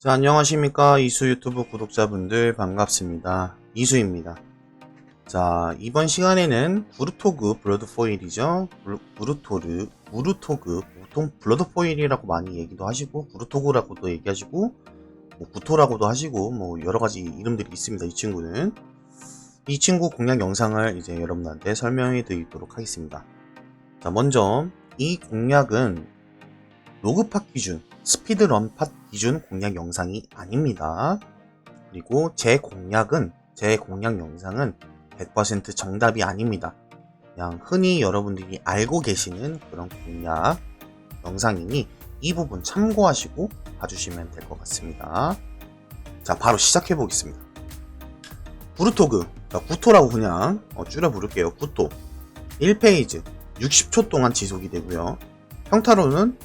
자, 안녕하십니까. 이수 유튜브 구독자분들 반갑습니다. 이수입니다. 자, 이번 시간에는 구르토그 블러드 포일이죠. 블- 구르토르, 구르토그, 보통 블러드 포일이라고 많이 얘기도 하시고, 구르토그라고도 얘기하시고, 뭐 구토라고도 하시고, 뭐 여러 가지 이름들이 있습니다. 이 친구는. 이 친구 공략 영상을 이제 여러분한테 설명해 드리도록 하겠습니다. 자, 먼저 이 공략은 로그팟 기준, 스피드런 팟 기준 공략 영상이 아닙니다. 그리고 제 공략은, 제 공략 영상은 100% 정답이 아닙니다. 그냥 흔히 여러분들이 알고 계시는 그런 공략 영상이니 이 부분 참고하시고 봐주시면 될 것 같습니다. 자, 바로 시작해 보겠습니다. 자, 구토라고 그냥 어, 줄여 부를게요. 구토. 1페이지 60초 동안 지속이 되고요. 평타로는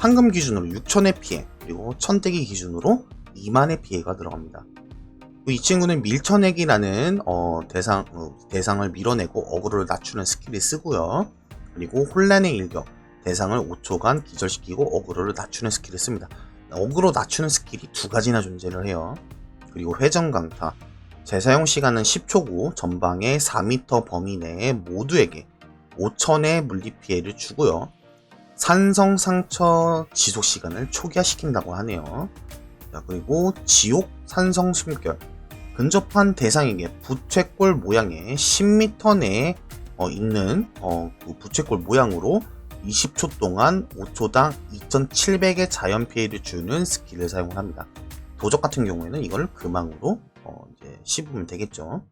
황금 기준으로 6천의 피해, 그리고 천대기 기준으로 2만의 피해가 들어갑니다. 이 친구는 밀쳐내기라는 어, 대상, 어, 대상을 밀어내고 어그로를 낮추는 스킬을 쓰고요. 그리고 혼란의 일격, 대상을 5초간 기절시키고 어그로를 낮추는 스킬을 씁니다. 어그로 낮추는 스킬이 두 가지나 존재를 해요. 그리고 회전 강타, 재사용 시간은 10초고 전방의 4m 범위 내에 모두에게 5천의 물리 피해를 주고요. 산성 상처 지속 시간을 초기화시킨다고 하네요. 자, 그리고 지옥 산성 숨결. 근접한 대상에게 부채꼴 모양의 10m 내에 어, 있는 어, 그 부채꼴 모양으로 20초 동안 5초당 2700의 자연 피해를 주는 스킬을 사용을 합니다. 도적 같은 경우에는 이걸 금왕으로 어, 이제 씹으면 되겠죠.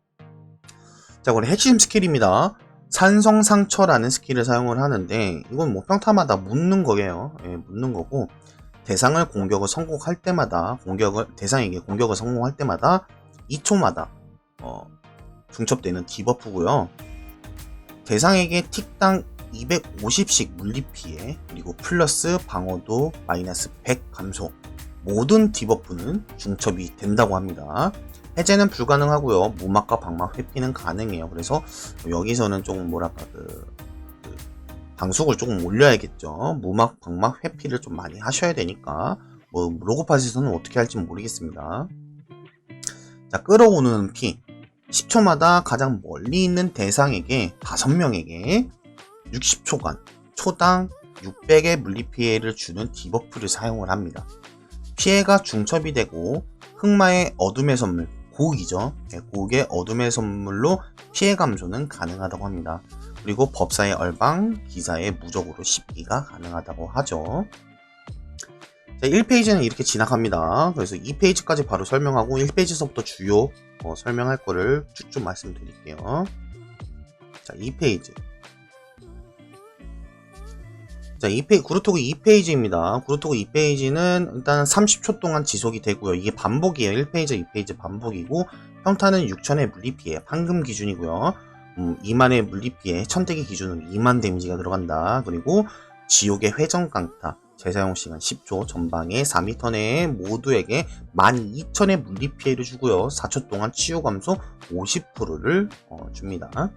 자, 그리고 핵심 스킬입니다. 산성 상처라는 스킬을 사용을 하는데 이건 뭐 평타마다 묻는 거예요. 예, 묻는 거고 대상을 공격을 성공할 때마다 공격을 대상에게 공격을 성공할 때마다 2초마다 어, 중첩되는 디버프고요. 대상에게 틱당 250씩 물리 피해 그리고 플러스 방어도 마이너스 100 감소 모든 디버프는 중첩이 된다고 합니다. 해제는 불가능하고요. 무막과 방막 회피는 가능해요. 그래서 여기서는 조금 뭐랄까 그, 그 방숙을 조금 올려야겠죠. 무막, 방막 회피를 좀 많이 하셔야 되니까 뭐 로고팟에서는 어떻게 할지 모르겠습니다. 자 끌어오는 피 10초마다 가장 멀리 있는 대상에게 5명에게 60초간 초당 600의 물리 피해를 주는 디버프를 사용을 합니다. 피해가 중첩이 되고 흑마의 어둠의 선물 고옥이죠. 네, 고옥의 어둠의 선물로 피해 감소는 가능하다고 합니다. 그리고 법사의 얼방, 기사의 무적으로 씹기가 가능하다고 하죠. 자, 1페이지는 이렇게 지나갑니다. 그래서 2페이지까지 바로 설명하고 1페이지서부터 주요 어, 설명할 거를 쭉쭉 말씀드릴게요. 자, 2페이지. 자, 2페이지, 구루토그 2페이지입니다. 구루토그 2페이지는 일단 30초 동안 지속이 되고요. 이게 반복이에요. 1페이지, 2페이지 반복이고, 평타는 6천의 물리피해, 황금 기준이고요. 음, 2만의 물리피해, 천대기 기준으로 2만 데미지가 들어간다. 그리고 지옥의 회전 강타, 재사용 시간 10초, 전방에 4m 내에 모두에게 12,000의 물리피해를 주고요. 4초 동안 치유 감소 50%를 어, 줍니다.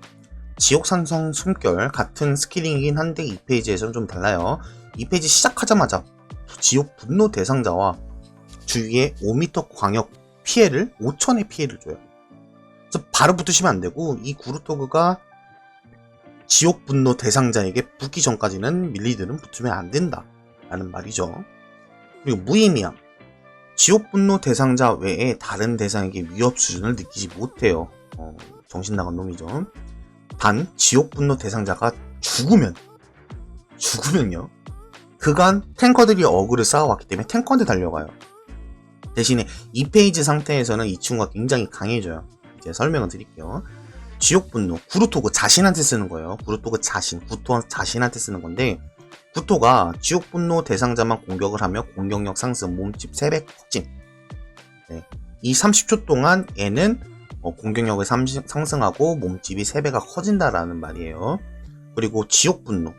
지옥 산성 숨결 같은 스킬링이긴 한데 2페이지에서는 좀 달라요. 2페이지 시작하자마자 지옥 분노 대상자와 주위에 5m 광역 피해를 5천의 피해를 줘요. 그래서 바로 붙으시면 안 되고 이 구루토그가 지옥 분노 대상자에게 붙기 전까지는 밀리들은 붙으면 안 된다 라는 말이죠. 그리고 무의미함 지옥 분노 대상자 외에 다른 대상에게 위협 수준을 느끼지 못해요. 어, 정신 나간 놈이죠. 단 지옥 분노 대상자가 죽으면 죽으면요? 그간 탱커들이 어그를 쌓아왔기 때문에 탱커한테 달려가요. 대신에 2페이지 상태에서는 이 친구가 굉장히 강해져요. 이제 설명을 드릴게요. 지옥 분노 구루토그 자신한테 쓰는 거예요. 구루토그 자신 구토 자신한테 쓰는 건데 구토가 지옥 분노 대상자만 공격을 하며 공격력 상승 몸집 3배 커짐 네. 이 30초 동안 얘는 어, 공격력을 삼시- 상승하고 몸집이 3배가 커진다라는 말이에요. 그리고 지옥 분노.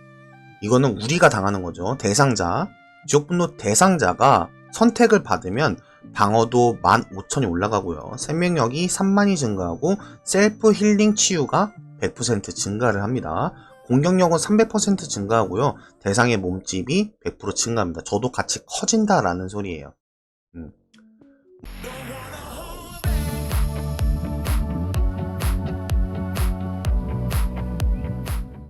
이거는 우리가 당하는 거죠. 대상자. 지옥 분노 대상자가 선택을 받으면 방어도 15,000이 올라가고요. 생명력이 3만이 증가하고 셀프 힐링 치유가 100% 증가를 합니다. 공격력은 300% 증가하고요. 대상의 몸집이 100% 증가합니다. 저도 같이 커진다라는 소리예요. 음.